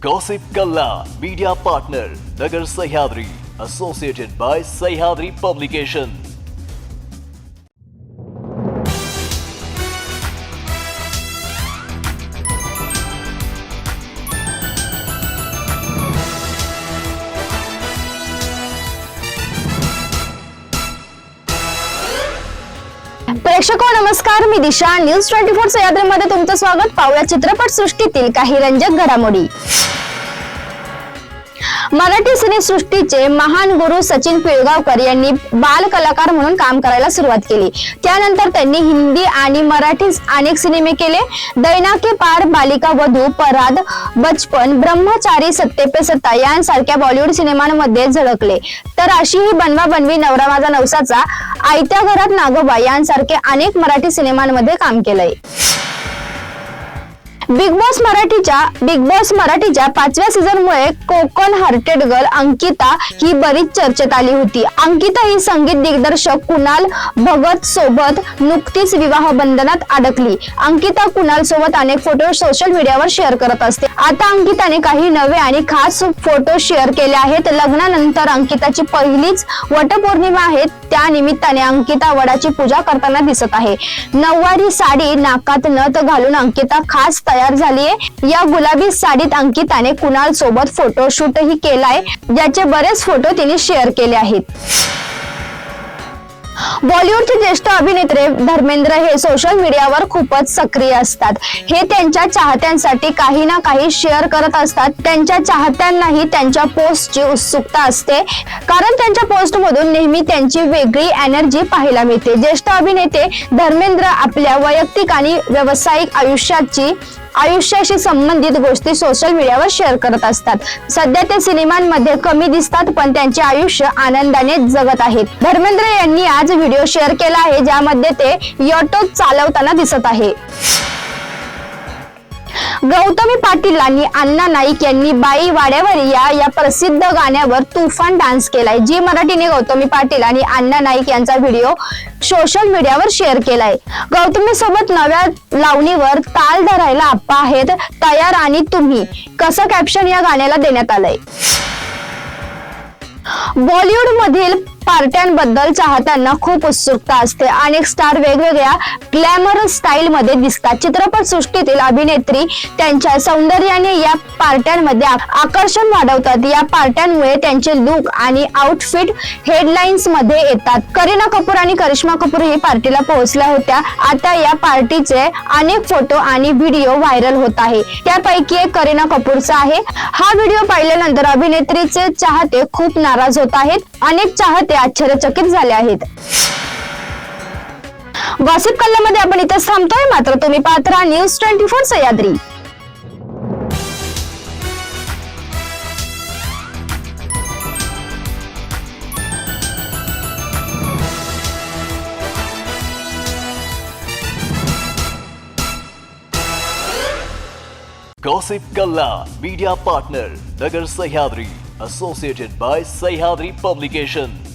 Gossip Kalla Media Partner Nagar Sahyadri Associated by Sahyadri Publication प्रेक्षको नमस्कार. मी दिशा. News twenty four सह्याद्रीमध्ये तुमचं स्वागत. पाहुया चित्रपट सृष्टीतील काही रंजक घडामोडी. मराठी सिनेसृष्टीचे महान गुरु सचिन पिळगावकर यांनी बाल कलाकार म्हणून काम करायला सुरुवात केली. त्यानंतर त्यांनी हिंदी आणि मराठी अनेक सिनेमे केले. दैना के पार बालिका वधू पराद बचपन ब्रह्मचारी सत्ते पे सत्ता यांसारख्या बॉलिवूड सिनेमांमध्ये झळकले. तर अशी ही बनवा बनवी नवरा माझा नवसाचा आयत्या घरात नागोबा यांसारखे अनेक मराठी सिनेमांमध्ये काम केलंय. बिग बॉस मराठीच्या बिग बॉस मराठीच्या पाचव्या सीझन मुळे कोकण हार्टेड गर्ल अंकिता ही बरीच चर्चेत आली होती. अंकिता ही संगीत दिग्दर्शक कुणाल भगत सोबत नुकतीच विवाह बंधनात अडकली. अंकिता कुणाल सोबत अनेक फोटो सोशल मीडियावर शेअर करत असते. आता अंकिताने काही नवे आणि खास फोटो शेअर केले आहेत. लग्नानंतर अंकिताची पहिलीच वटपौर्णिमा आहे. त्या निमित्ताने अंकिता वडाची पूजा करताना दिसत आहे. नऊवारी साडी नाकात नथ घालून अंकिता खास तयार झालीये. या गुलाबी साडीत अंकिताने कुणाल सोबत फोटोशूटही केलाय ज्याचे बरेच फोटो तिने शेअर केले आहेत. बॉलिवूडचे ज्येष्ठ अभिनेते धर्मेंद्र हे सोशल मीडियावर खूपच सक्रिय असतात. हे त्यांच्या चाहत्यांसाठी काही ना काही शेअर करत असतात. त्यांच्या चाहत्यांनाही त्यांच्या पोस्टची उत्सुकता असते. कारण त्यांच्या पोस्ट मधून नेहमी त्यांची वेगळी एनर्जी पाहायला मिळते. ज्येष्ठ अभिनेते धर्मेंद्र आपल्या वैयक्तिक आणि व्यावसायिक आयुष्याची आयुष्याशी संबंधित गोष्टी सोशल मीडियावर शेअर करत असतात. सध्या ते सिनेमांमध्ये कमी दिसतात पण त्यांचे आयुष्य आनंदाने जगत आहेत. धर्मेंद्र यांनी आज व्हिडिओ शेअर केला आहे ज्यामध्ये ते यटो चालवताना दिसत आहे. गौतमी पाटील आणि अण्णा नाईक यांनी बाई वाड्यावर या या प्रसिद्ध गाण्यावर तुफान डान्स केलाय. जी मराठीने गौतमी पाटील आणि अण्णा नाईक यांचा व्हिडिओ सोशल मीडियावर शेअर केलाय. गौतमी सोबत नव्या लावणीवर ताल धरायला आप्पा आहेत. तयार आणि तुम्ही कसं कॅप्शन या गाण्याला देण्यात आलंय? बॉलिवूड मधील पार्ट्यांबद्दल चाहत्यांना खूप उत्सुकता असते. अनेक स्टार वेगवेगळ्या ग्लॅमरस स्टाईल मध्ये दिसतात. चित्रपट सृष्टीतील अभिनेत्री त्यांच्या सौंदर्याने या पार्ट्यांमध्ये आकर्षण वाढवतात. या पार्ट्यांमुळे त्यांचे लुक आणि आउटफिट हेडलाईन्समध्ये येतात. करीना कपूर आणि करिश्मा कपूर ही पार्टीला पोहोचल्या होत्या. आता या पार्टीचे अनेक फोटो आणि व्हिडिओ व्हायरल होत आहे. त्यापैकी एक करीना कपूरचा आहे. हा व्हिडिओ पाहिल्यानंतर अभिनेत्रीचे चाहते खूप नाराज होत आहेत. अनेक चाहते आश्चर्यचकित झाले आहेत. वासिफ कल्ला मध्ये आपण इथं थांबतोय मात्र तुम्ही पात्र news twenty four Sahyadri gossip Kalla media partner Nagar Sahyadri associated by Sahyadri publications